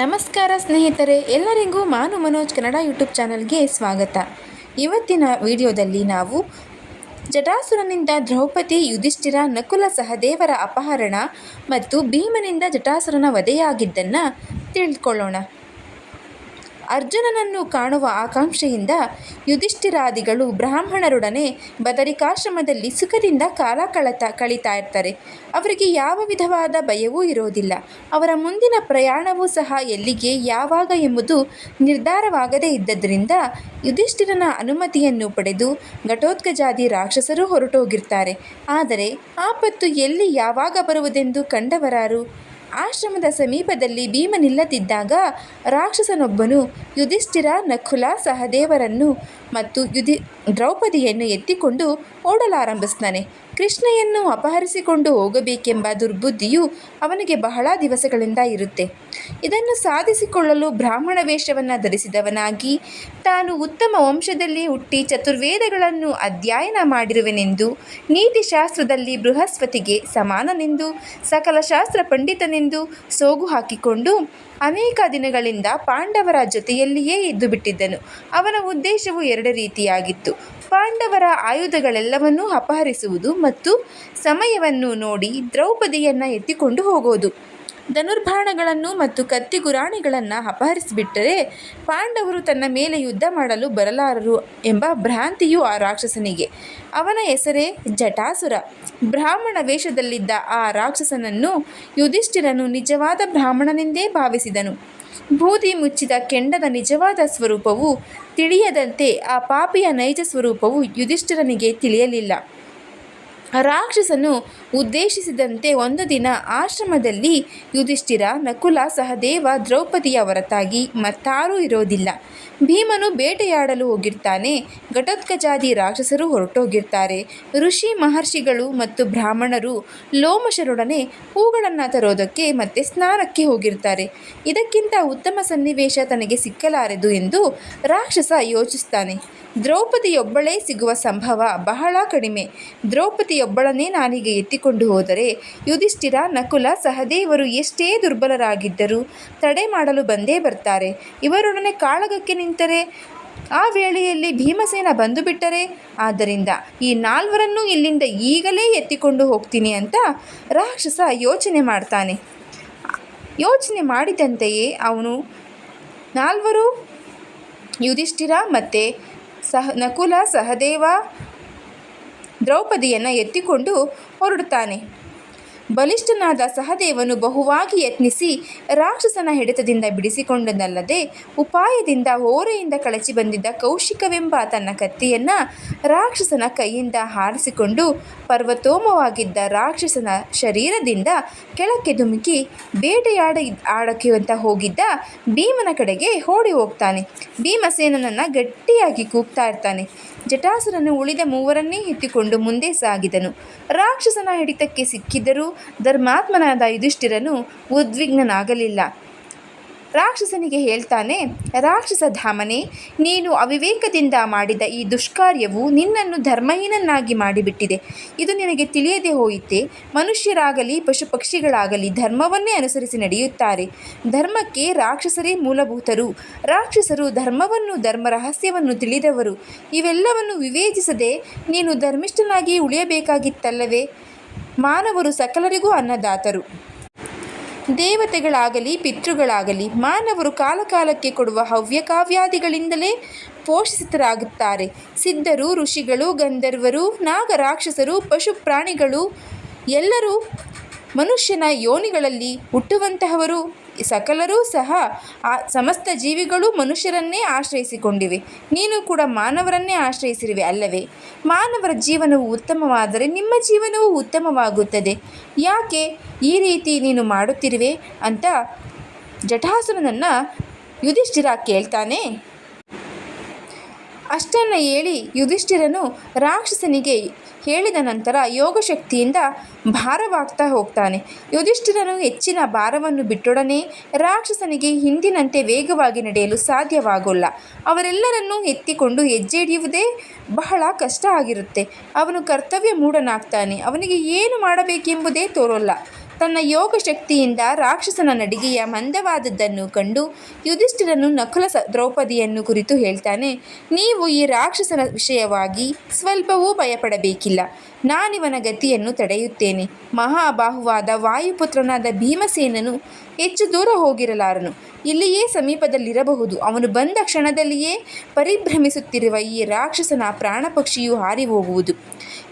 ನಮಸ್ಕಾರ ಸ್ನೇಹಿತರೆ, ಎಲ್ಲರಿಗೂ ಮಾನು ಮನೋಜ್ ಕನ್ನಡ ಯೂಟ್ಯೂಬ್ ಚಾನಲ್ಗೆ ಸ್ವಾಗತ. ಇವತ್ತಿನ ವಿಡಿಯೋದಲ್ಲಿ ನಾವು ಜಟಾಸುರನಿಂದ ದ್ರೌಪದಿ, ಯುಧಿಷ್ಠಿರ, ನಕುಲ ಸಹದೇವರ ಅಪಹರಣ ಮತ್ತು ಭೀಮನಿಂದ ಜಟಾಸುರನ ವಧೆಯಾಗಿದ್ದನ್ನು ತಿಳಿದುಕೊಳ್ಳೋಣ ಅರ್ಜುನನನ್ನು ಕಾಣುವ ಆಕಾಂಕ್ಷೆಯಿಂದ ಯುಧಿಷ್ಠಿರಾದಿಗಳು ಬ್ರಾಹ್ಮಣರೊಡನೆ ಬದರಿಕಾಶ್ರಮದಲ್ಲಿ ಸುಖದಿಂದ ಕಾಲ ಕಳತ ಕಳೀತಾ ಇರ್ತಾರೆ. ಅವರಿಗೆ ಯಾವ ವಿಧವಾದ ಭಯವೂ ಇರೋದಿಲ್ಲ. ಅವರ ಮುಂದಿನ ಪ್ರಯಾಣವೂ ಸಹ ಎಲ್ಲಿಗೆ, ಯಾವಾಗ ಎಂಬುದು ನಿರ್ಧಾರವಾಗದೇ ಇದ್ದದರಿಂದ ಯುಧಿಷ್ಠಿರನ ಅನುಮತಿಯನ್ನು ಪಡೆದು ಘಟೋತ್ಕಜಾದಿ ರಾಕ್ಷಸರು ಹೊರಟೋಗಿರ್ತಾರೆ. ಆದರೆ ಆಪತ್ತು ಎಲ್ಲಿ ಯಾವಾಗ ಬರುವುದೆಂದು ಕಂಡವರಾರು? ಆಶ್ರಮದ ಸಮೀಪದಲ್ಲಿ ಭೀಮನಿಲ್ಲದಿದ್ದಾಗ ರಾಕ್ಷಸನೊಬ್ಬನು ಯುಧಿಷ್ಠಿರ ನಕುಲ ಸಹದೇವರನ್ನು ಮತ್ತು ಯುಧಿ ದ್ರೌಪದಿಯನ್ನು ಎತ್ತಿಕೊಂಡು ಓಡಲಾರಂಭಿಸ್ತಾನೆ ಕೃಷ್ಣೆಯನ್ನು ಅಪಹರಿಸಿಕೊಂಡು ಹೋಗಬೇಕೆಂಬ ದುರ್ಬುದ್ಧಿಯು ಅವನಿಗೆ ಬಹಳ ದಿವಸಗಳಿಂದ ಇರುತ್ತೆ. ಇದನ್ನು ಸಾಧಿಸಿಕೊಳ್ಳಲು ಬ್ರಾಹ್ಮಣ ವೇಷವನ್ನು ಧರಿಸಿದವನಾಗಿ ತಾನು ಉತ್ತಮ ವಂಶದಲ್ಲಿ ಹುಟ್ಟಿ ಚತುರ್ವೇದಗಳನ್ನು ಅಧ್ಯಯನ ಮಾಡಿರುವೆನೆಂದು, ನೀತಿಶಾಸ್ತ್ರದಲ್ಲಿ ಬೃಹಸ್ಪತಿಗೆ ಸಮಾನನೆಂದು, ಸಕಲ ಶಾಸ್ತ್ರ ಪಂಡಿತನೆಂದು ಸೋಗು ಹಾಕಿಕೊಂಡು ಅನೇಕ ದಿನಗಳಿಂದ ಪಾಂಡವರ ಜೊತೆಯಲ್ಲಿಯೇ ಇದ್ದು ಬಿಟ್ಟಿದ್ದನು ಅವನ ಉದ್ದೇಶವು ಎರಡು ರೀತಿಯಾಗಿತ್ತು. ಪಾಂಡವರ ಆಯುಧಗಳೆಲ್ಲವನ್ನೂ ಅಪಹರಿಸುವುದು ಮತ್ತು ಸಮಯವನ್ನು ನೋಡಿ ದ್ರೌಪದಿಯನ್ನು ಎತ್ತಿಕೊಂಡು ಹೋಗೋದು. ಧನುರ್ಬಾಣಗಳನ್ನು ಮತ್ತು ಕತ್ತಿ ಗುರಾಣಿಗಳನ್ನು ಅಪಹರಿಸಿಬಿಟ್ಟರೆ ಪಾಂಡವರು ತನ್ನ ಮೇಲೆ ಯುದ್ಧ ಮಾಡಲು ಬರಲಾರರು ಎಂಬ ಭ್ರಾಂತಿಯು ಆ ರಾಕ್ಷಸನಿಗೆ. ಅವನ ಹೆಸರೇ ಜಟಾಸುರ. ಬ್ರಾಹ್ಮಣ ವೇಷದಲ್ಲಿದ್ದ ಆ ರಾಕ್ಷಸನನ್ನು ಯುಧಿಷ್ಠಿರನು ನಿಜವಾದ ಬ್ರಾಹ್ಮಣನೆಂದೇ ಭಾವಿಸಿದನು. ಬೂದಿ ಮುಚ್ಚಿದ ಕೆಂಡದ ನಿಜವಾದ ಸ್ವರೂಪವು ತಿಳಿಯದಂತೆ ಆ ಪಾಪಿಯ ನೈಜ ಸ್ವರೂಪವು ಯುಧಿಷ್ಠಿರನಿಗೆ ತಿಳಿಯಲಿಲ್ಲ. ರಾಕ್ಷಸನು ಉದ್ದೇಶಿಸಿದಂತೆ ಒಂದು ದಿನ ಆಶ್ರಮದಲ್ಲಿ ಯುಧಿಷ್ಠಿರ, ನಕುಲ ಸಹದೇವ ದ್ರೌಪದಿಯ ಹೊರತಾಗಿ ಮತ್ತಾರೂ ಇರೋದಿಲ್ಲ. ಭೀಮನು ಬೇಟೆಯಾಡಲು ಹೋಗಿರ್ತಾನೆ. ಘಟೋತ್ಕಜಾದಿ ರಾಕ್ಷಸರು ಹೊರಟೋಗಿರ್ತಾರೆ. ಋಷಿ ಮಹರ್ಷಿಗಳು ಮತ್ತು ಬ್ರಾಹ್ಮಣರು ಲೋಮಶರೊಡನೆ ಹೂಗಳನ್ನು ತರೋದಕ್ಕೆ ಮತ್ತೆ ಸ್ನಾನಕ್ಕೆ ಹೋಗಿರ್ತಾರೆ. ಇದಕ್ಕಿಂತ ಉತ್ತಮ ಸನ್ನಿವೇಶ ತನಗೆ ಸಿಕ್ಕಲಾರದು ಎಂದು ರಾಕ್ಷಸ ಯೋಚಿಸ್ತಾನೆ. ದ್ರೌಪದಿಯೊಬ್ಬಳೇ ಸಿಗುವ ಸಂಭವ ಬಹಳ ಕಡಿಮೆ. ದ್ರೌಪದಿಯೊಬ್ಬಳನ್ನೇ ನಾನೀಗ ಎತ್ತಿಕೊಂಡು ಹೋದರೆ ಯುಧಿಷ್ಠಿರ ನಕುಲ ಸಹದೇವರು ಎಷ್ಟೇ ದುರ್ಬಲರಾಗಿದ್ದರೂ ತಡೆ ಮಾಡಲು ಬಂದೇ ಬರ್ತಾರೆ. ಇವರೊಡನೆ ಕಾಳಗಕ್ಕೆ ನಿಂತರೆ ಆ ವೇಳೆಯಲ್ಲಿ ಭೀಮಸೇನ ಬಂದು ಬಿಟ್ಟರೆ? ಆದ್ದರಿಂದ ಈ ನಾಲ್ವರನ್ನು ಇಲ್ಲಿಂದ ಈಗಲೇ ಎತ್ತಿಕೊಂಡು ಹೋಗ್ತೀನಿ ಅಂತ ರಾಕ್ಷಸ ಯೋಚನೆ ಮಾಡ್ತಾನೆ. ಯೋಚನೆ ಮಾಡಿದಂತೆಯೇ ಅವನು ನಾಲ್ವರು ಯುಧಿಷ್ಠಿರ ಮತ್ತು ಸಹ ನಕುಲ ಸಹದೇವ ದ್ರೌಪದಿಯನ್ನು ಎತ್ತಿಕೊಂಡು ಹೊರಡುತ್ತಾನೆ. ಬಲಿಷ್ಠನಾದ ಸಹದೇವನು ಬಹುವಾಗಿ ಯತ್ನಿಸಿ ರಾಕ್ಷಸನ ಹಿಡಿತದಿಂದ ಬಿಡಿಸಿಕೊಂಡನಲ್ಲದೆ ಉಪಾಯದಿಂದ ಓರೆಯಿಂದ ಕಳಚಿ ಬಂದಿದ್ದ ಕೌಶಿಕವೆಂಬ ತನ್ನ ಕತ್ತಿಯನ್ನು ರಾಕ್ಷಸನ ಕೈಯಿಂದ ಹಾರಿಸಿಕೊಂಡು ಪರ್ವತೋಮವಾಗಿದ್ದ ರಾಕ್ಷಸನ ಶರೀರದಿಂದ ಕೆಳಕ್ಕೆ ಧುಮುಕಿ ಬೇಟೆಯಾಡ ಅಂತ ಹೋಗಿದ್ದ ಭೀಮನ ಕಡೆಗೆ ಓಡಿ ಹೋಗ್ತಾನೆ. ಭೀಮಸೇನನನ್ನು ಗಟ್ಟಿಯಾಗಿ ಕೂಗ್ತಾ ಇರ್ತಾನೆ. ಜಟಾಸುರನು ಉಳಿದ ಮೂವರನ್ನೇ ಎತ್ತಿಕೊಂಡು ಮುಂದೆ ಸಾಗಿದನು. ರಾಕ್ಷಸನ ಹಿಡಿತಕ್ಕೆ ಸಿಕ್ಕಿದ್ದರೂ ಧರ್ಮಾತ್ಮನಾದ ಯುಧಿಷ್ಠಿರನು ಉದ್ವಿಗ್ನನಾಗಲಿಲ್ಲ. ರಾಕ್ಷಸನಿಗೆ ಹೇಳ್ತಾನೆ, ರಾಕ್ಷಸ ಧಾಮನೆ, ನೀನು ಅವಿವೇಕದಿಂದ ಮಾಡಿದ ಈ ದುಷ್ಕಾರ್ಯವು ನಿನ್ನನ್ನು ಧರ್ಮಹೀನನ್ನಾಗಿ ಮಾಡಿಬಿಟ್ಟಿದೆ. ಇದು ನಿನಗೆ ತಿಳಿಯದೆ ಹೋಯಿತೆ, ಮನುಷ್ಯರಾಗಲಿ ಪಶು ಪಕ್ಷಿಗಳಾಗಲಿ ಧರ್ಮವನ್ನೇ ಅನುಸರಿಸಿ ನಡೆಯುತ್ತಾರೆ. ಧರ್ಮಕ್ಕೆ ರಾಕ್ಷಸರೇ ಮೂಲಭೂತರು. ರಾಕ್ಷಸರು ಧರ್ಮವನ್ನು ಧರ್ಮ ರಹಸ್ಯವನ್ನು ತಿಳಿದವರು. ಇವೆಲ್ಲವನ್ನು ವಿವೇಚಿಸದೆ ನೀನು ಧರ್ಮಿಷ್ಠನಾಗಿ ಉಳಿಯಬೇಕಾಗಿತ್ತಲ್ಲವೇ? ಮಾನವರು ಸಕಲರಿಗೂ ಅನ್ನದಾತರು. ದೇವತೆಗಳಾಗಲಿ ಪಿತೃಗಳಾಗಲಿ ಮಾನವರು ಕಾಲಕಾಲಕ್ಕೆ ಕೊಡುವ ಹವ್ಯಕಾವ್ಯಾದಿಗಳಿಂದಲೇ ಪೋಷಿತರಾಗುತ್ತಾರೆ. ಸಿದ್ಧರು ಋಷಿಗಳು ಗಂಧರ್ವರು ನಾಗರಾಕ್ಷಸರು ಪಶು ಪ್ರಾಣಿಗಳು ಎಲ್ಲರೂ ಮನುಷ್ಯನ ಯೋನಿಗಳಲ್ಲಿ ಹುಟ್ಟುವಂತಹವರು ಸಕಲರೂ ಸಹ ಆ ಸಮಸ್ತ ಜೀವಿಗಳು ಮನುಷ್ಯರನ್ನೇ ಆಶ್ರಯಿಸಿಕೊಂಡಿವೆ. ನೀನು ಕೂಡ ಮಾನವರನ್ನೇ ಆಶ್ರಯಿಸಿರುವೆ ಅಲ್ಲವೇ? ಮಾನವರ ಜೀವನವು ಉತ್ತಮವಾದರೆ ನಿಮ್ಮ ಜೀವನವೂ ಉತ್ತಮವಾಗುತ್ತದೆ. ಯಾಕೆ ಈ ರೀತಿ ನೀನು ಮಾಡುತ್ತಿರುವೆ ಅಂತ ಜಟಾಸುರನನ್ನು ಯುಧಿಷ್ಠಿರ ಕೇಳ್ತಾನೆ. ಅಷ್ಟನ್ನು ಹೇಳಿ ಯುಧಿಷ್ಠಿರನು ರಾಕ್ಷಸನಿಗೆ ಹೇಳಿದ ನಂತರ ಯೋಗಶಕ್ತಿಯಿಂದ ಭಾರವಾಗ್ತಾ ಹೋಗ್ತಾನೆ. ಯುಧಿಷ್ಠಿರನು ಹೆಚ್ಚಿನ ಭಾರವನ್ನು ಬಿಟ್ಟೊಡನೆ ರಾಕ್ಷಸನಿಗೆ ಹಿಂದಿನಂತೆ ವೇಗವಾಗಿ ನಡೆಯಲು ಸಾಧ್ಯವಾಗೋಲ್ಲ. ಅವರೆಲ್ಲರನ್ನೂ ಎತ್ತಿಕೊಂಡು ಹೆಜ್ಜೆ ಹಿಡಿಯುವುದೇ ಬಹಳ ಕಷ್ಟ ಆಗಿರುತ್ತೆ. ಅವನು ಕರ್ತವ್ಯ ಮೂಢನಾಗ್ತಾನೆ. ಅವನಿಗೆ ಏನು ಮಾಡಬೇಕೆಂಬುದೇ ತೋರೋಲ್ಲ. ತನ್ನ ಯೋಗ ಶಕ್ತಿಯಿಂದ ರಾಕ್ಷಸನ ನಡಿಗೆಯ ಮಂದವಾದದ್ದನ್ನು ಕಂಡು ಯುಧಿಷ್ಠಿರನು ನಕುಲ ದ್ರೌಪದಿಯನ್ನು ಕುರಿತು ಹೇಳ್ತಾನೆ, ನೀವು ಈ ರಾಕ್ಷಸನ ವಿಷಯವಾಗಿ ಸ್ವಲ್ಪವೂ ಭಯಪಡಬೇಕಿಲ್ಲ. ನಾನಿವನ ಗತಿಯನ್ನು ತಡೆಯುತ್ತೇನೆ. ಮಹಾಬಾಹುವಾದ ವಾಯುಪುತ್ರನಾದ ಭೀಮಸೇನನು ಹೆಚ್ಚು ದೂರ ಹೋಗಿರಲಾರನು. ಇಲ್ಲಿಯೇ ಸಮೀಪದಲ್ಲಿರಬಹುದು. ಅವನು ಬಂದ ಕ್ಷಣದಲ್ಲಿಯೇ ಪರಿಭ್ರಮಿಸುತ್ತಿರುವ ಈ ರಾಕ್ಷಸನ ಪ್ರಾಣಪಕ್ಷಿಯು ಹಾರಿ ಹೋಗುವುದು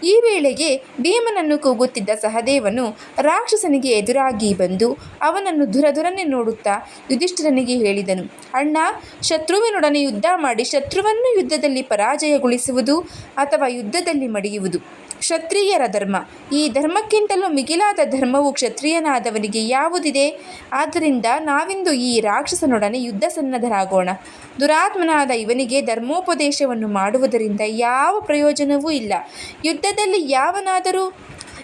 ಈ ವೇಳೆಗೆ ಭೀಮನನ್ನು ಕೂಗುತ್ತಿದ್ದ ಸಹದೇವನು ರಾಕ್ಷಸನಿಗೆ ಎದುರಾಗಿ ಬಂದು ಅವನನ್ನು ದುರದುರನೆ ನೋಡುತ್ತಾ ಯುಧಿಷ್ಠಿರನಿಗೆ ಹೇಳಿದನು, ಅಣ್ಣ, ಶತ್ರುವಿನೊಡನೆ ಯುದ್ಧ ಮಾಡಿ, ಶತ್ರುವನ್ನು ಯುದ್ಧದಲ್ಲಿ ಪರಾಜಯಗೊಳಿಸುವುದು ಅಥವಾ ಯುದ್ಧದಲ್ಲಿ ಮಡಿಯುವುದು? ಕ್ಷತ್ರಿಯರ ಧರ್ಮ. ಈ ಧರ್ಮಕ್ಕಿಂತಲೂ ಮಿಗಿಲಾದ ಧರ್ಮವು ಕ್ಷತ್ರಿಯನಾದವನಿಗೆ ಯಾವುದಿದೆ? ಆದ್ದರಿಂದ ನಾವಿಂದು ಈ ರಾಕ್ಷಸನೊಡನೆ ಯುದ್ಧ ಸನ್ನದ್ಧರಾಗೋಣ. ದುರಾತ್ಮನಾದ ಇವನಿಗೆ ಧರ್ಮೋಪದೇಶವನ್ನು ಮಾಡುವುದರಿಂದ ಯಾವ ಪ್ರಯೋಜನವೂ ಇಲ್ಲ. ಯುದ್ಧದಲ್ಲಿ ಯಾವನಾದರೂ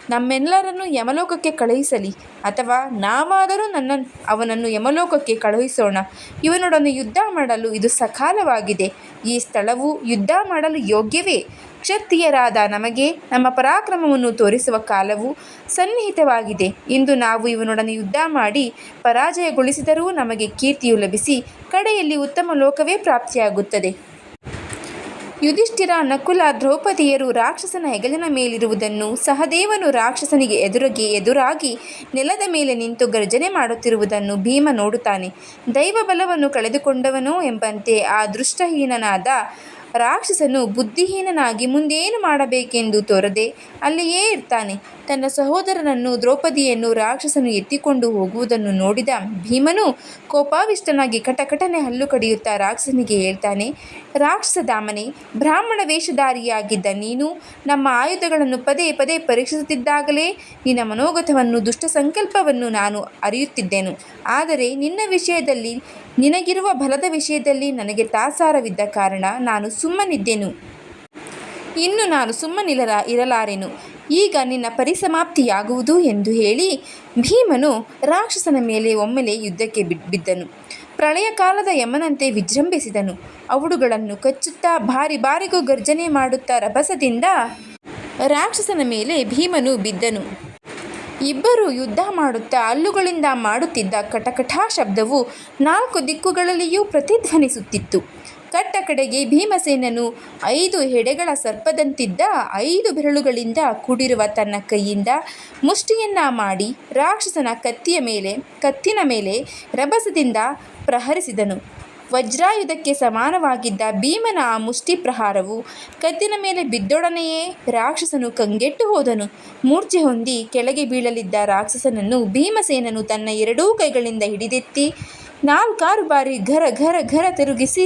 ನಮ್ಮೆಲ್ಲರನ್ನು ಯಮಲೋಕಕ್ಕೆ ಕಳುಹಿಸಲಿ, ಅಥವಾ ನಾವಾದರೂ ನನ್ನ, ಅವನನ್ನು ಯಮಲೋಕಕ್ಕೆ ಕಳುಹಿಸೋಣ. ಇವನೊಡನೆ ಯುದ್ಧ ಮಾಡಲು ಇದು ಸಕಾಲವಾಗಿದೆ. ಈ ಸ್ಥಳವು ಯುದ್ಧ ಮಾಡಲು ಯೋಗ್ಯವೇ? ಕ್ಷತ್ರಿಯರಾದ ನಮಗೆ ನಮ್ಮ ಪರಾಕ್ರಮವನ್ನು ತೋರಿಸುವ ಕಾಲವು ಸನ್ನಿಹಿತವಾಗಿದೆ. ಇಂದು ನಾವು ಇವನೊಡನೆ ಯುದ್ಧ ಮಾಡಿ ಪರಾಜಯಗೊಳಿಸಿದರೂ ನಮಗೆ ಕೀರ್ತಿಯು ಲಭಿಸಿ ಕಡೆಯಲ್ಲಿ ಉತ್ತಮ ಲೋಕವೇ ಪ್ರಾಪ್ತಿಯಾಗುತ್ತದೆ. ಯುಧಿಷ್ಠಿರ ನಕುಲ ದ್ರೌಪದಿಯರು ರಾಕ್ಷಸನ ಹೆಗಲಿನ ಮೇಲಿರುವುದನ್ನು ಸಹದೇವನು ರಾಕ್ಷಸನಿಗೆ ಎದುರಿಗೆ ಎದುರಾಗಿ ನೆಲದ ಮೇಲೆ ನಿಂತು ಗರ್ಜನೆ ಮಾಡುತ್ತಿರುವುದನ್ನು ಭೀಮ ನೋಡುತ್ತಾನೆ. ದೈವ ಬಲವನ್ನು ಕಳೆದುಕೊಂಡವನೋ ಎಂಬಂತೆ ಆ ದೃಷ್ಟಹೀನನಾದ ರಾಕ್ಷಸನು ಬುದ್ಧಿಹೀನನಾಗಿ ಮುಂದೇನು ಮಾಡಬೇಕೆಂದು ತೋರದೆ ಅಲ್ಲಿಯೇ ಇರ್ತಾನೆ. ತನ್ನ ಸಹೋದರನನ್ನು ದ್ರೌಪದಿಯನ್ನು ರಾಕ್ಷಸನು ಎತ್ತಿಕೊಂಡು ಹೋಗುವುದನ್ನು ನೋಡಿದ ಭೀಮನು ಕೋಪಾವಿಷ್ಟನಾಗಿ ಕಟಕಟನೆ ಹಲ್ಲು ಕಡಿಯುತ್ತಾ ರಾಕ್ಷಸನಿಗೆ ಹೇಳ್ತಾನೆ, ರಾಕ್ಷಸ ದಾಮನೆ, ಬ್ರಾಹ್ಮಣ ವೇಷಧಾರಿಯಾಗಿದ್ದ ನೀನು ನಮ್ಮ ಆಯುಧಗಳನ್ನು ಪದೇ ಪದೇ ಪರೀಕ್ಷಿಸುತ್ತಿದ್ದಾಗಲೇ ನಿನ್ನ ಮನೋಗತವನ್ನು, ದುಷ್ಟ ಸಂಕಲ್ಪವನ್ನು ನಾನು ಅರಿಯುತ್ತಿದ್ದೆನು. ಆದರೆ ನಿನ್ನ ವಿಷಯದಲ್ಲಿ, ನಿನಗಿರುವ ಬಲದ ವಿಷಯದಲ್ಲಿ ನನಗೆ ತಾಸಾರವಿದ್ದ ಕಾರಣ ನಾನು ಸುಮ್ಮನಿದ್ದೆನು? ಇನ್ನು ನಾನು ಸುಮ್ಮನಿರಲ ಇರಲಾರೆನು? ಈಗ ನಿನ್ನ ಪರಿಸಮಾಪ್ತಿಯಾಗುವುದು ಎಂದು ಹೇಳಿ ಭೀಮನು ರಾಕ್ಷಸನ ಮೇಲೆ ಒಮ್ಮೆಲೆ ಯುದ್ಧಕ್ಕೆ ಬಿದ್ದನು. ಪ್ರಳಯ ಕಾಲದ ಯಮನಂತೆ ವಿಜೃಂಭಿಸಿದನು. ಅವುಡುಗಳನ್ನು ಕಚ್ಚುತ್ತಾ ಬಾರಿ ಬಾರಿಗೂ ಗರ್ಜನೆ ಮಾಡುತ್ತಾ ರಭಸದಿಂದ ರಾಕ್ಷಸನ ಮೇಲೆ ಭೀಮನು ಬಿದ್ದನು. ಇಬ್ಬರು ಯುದ್ಧ ಮಾಡುತ್ತಾ ಹಲ್ಲುಗಳಿಂದ ಮಾಡುತ್ತಿದ್ದ ಕಟಕಟಾ ಶಬ್ದವು ನಾಲ್ಕು ದಿಕ್ಕುಗಳಲ್ಲಿಯೂ ಪ್ರತಿಧ್ವನಿಸುತ್ತಿತ್ತು. ಕಟ್ಟ ಕಡೆಗೆ ಭೀಮಸೇನನು ಐದು ಹೆಡೆಗಳ ಸರ್ಪದಂತಿದ್ದ ಐದು ಬೆರಳುಗಳಿಂದ ಕೂಡಿರುವ ತನ್ನ ಕೈಯಿಂದ ಮುಷ್ಟಿಯನ್ನ ಮಾಡಿ ರಾಕ್ಷಸನ ಕತ್ತಿಯ ಮೇಲೆ, ಕತ್ತಿನ ಮೇಲೆ ರಭಸದಿಂದ ಪ್ರಹರಿಸಿದನು. ವಜ್ರಾಯುಧಕ್ಕೆ ಸಮಾನವಾಗಿದ್ದ ಭೀಮನ ಆ ಮುಷ್ಟಿ ಪ್ರಹಾರವು ಕತ್ತಿನ ಮೇಲೆ ಬಿದ್ದೊಡನೆಯೇ ರಾಕ್ಷಸನು ಕಂಗೆಟ್ಟು ಹೋದನು. ಮೂರ್ಛೆ ಹೊಂದಿ ಕೆಳಗೆ ಬೀಳಲಿದ್ದ ರಾಕ್ಷಸನನ್ನು ಭೀಮಸೇನನು ತನ್ನ ಎರಡೂ ಕೈಗಳಿಂದ ಹಿಡಿದೆತ್ತಿ ನಾಲ್ಕಾರು ಬಾರಿ ಘರ ಘರ ಘರ ತಿರುಗಿಸಿ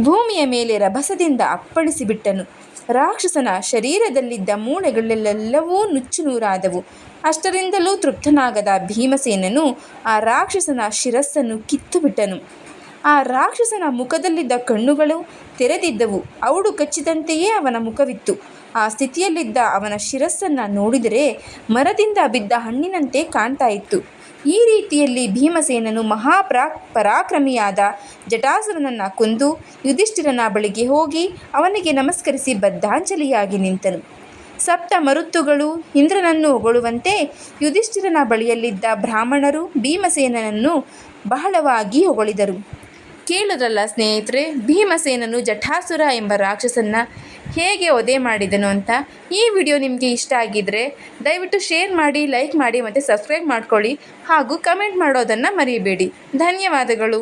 ಭೂಮಿಯ ಮೇಲೆ ರಭಸದಿಂದ ಅಪ್ಪಳಿಸಿಬಿಟ್ಟನು. ರಾಕ್ಷಸನ ಶರೀರದಲ್ಲಿದ್ದ ಮೂಳೆಗಳೆಲ್ಲವೂ ನುಚ್ಚು ನೂರಾದವು. ಅಷ್ಟರಿಂದಲೂ ತೃಪ್ತನಾಗದ ಭೀಮಸೇನನು ಆ ರಾಕ್ಷಸನ ಶಿರಸ್ಸನ್ನು ಕಿತ್ತುಬಿಟ್ಟನು. ಆ ರಾಕ್ಷಸನ ಮುಖದಲ್ಲಿದ್ದ ಕಣ್ಣುಗಳು ತೆರೆದಿದ್ದವು. ಅವಳು ಕಚ್ಚಿದಂತೆಯೇ ಅವನ ಮುಖವಿತ್ತು. ಆ ಸ್ಥಿತಿಯಲ್ಲಿದ್ದ ಅವನ ಶಿರಸ್ಸನ್ನು ನೋಡಿದರೆ ಮರದಿಂದ ಬಿದ್ದ ಹಣ್ಣಿನಂತೆ ಕಾಣ್ತಾ ಇತ್ತು. ಈ ರೀತಿಯಲ್ಲಿ ಭೀಮಸೇನನು ಮಹಾಪ್ರಾ, ಪರಾಕ್ರಮಿಯಾದ ಜಟಾಸುರನನ್ನು ಕೊಂದು ಯುಧಿಷ್ಠಿರನ ಬಳಿಗೆ ಹೋಗಿ ಅವನಿಗೆ ನಮಸ್ಕರಿಸಿ ಬದ್ಧಾಂಜಲಿಯಾಗಿ ನಿಂತನು. ಸಪ್ತ ಮರುತ್ತುಗಳು ಇಂದ್ರನನ್ನು ಹೊಗಳುವಂತೆ ಯುಧಿಷ್ಠಿರನ ಬಳಿಯಲ್ಲಿದ್ದ ಬ್ರಾಹ್ಮಣರು ಭೀಮಸೇನನನ್ನು ಬಹಳವಾಗಿ ಹೊಗಳಿದರು. ಕೇಳರಲ್ಲ ಸ್ನೇಹಿತರೆ, ಭೀಮಸೇನನು ಜಠಾಸುರ ಎಂಬ ರಾಕ್ಷಸನ್ನ ಹೇಗೆ ಒದೆ ಮಾಡಿದನು ಅಂತ ಈ ವಿಡಿಯೋ ನಿಮಗೆ ಇಷ್ಟ ಆಗಿದ್ದರೆ ದಯವಿಟ್ಟು ಶೇರ್ ಮಾಡಿ, ಲೈಕ್ ಮಾಡಿ ಮತ್ತು ಸಬ್ಸ್ಕ್ರೈಬ್ ಮಾಡ್ಕೊಳ್ಳಿ ಹಾಗೂ ಕಮೆಂಟ್ ಮಾಡೋದನ್ನು ಮರೆಯಬೇಡಿ ಧನ್ಯವಾದಗಳು.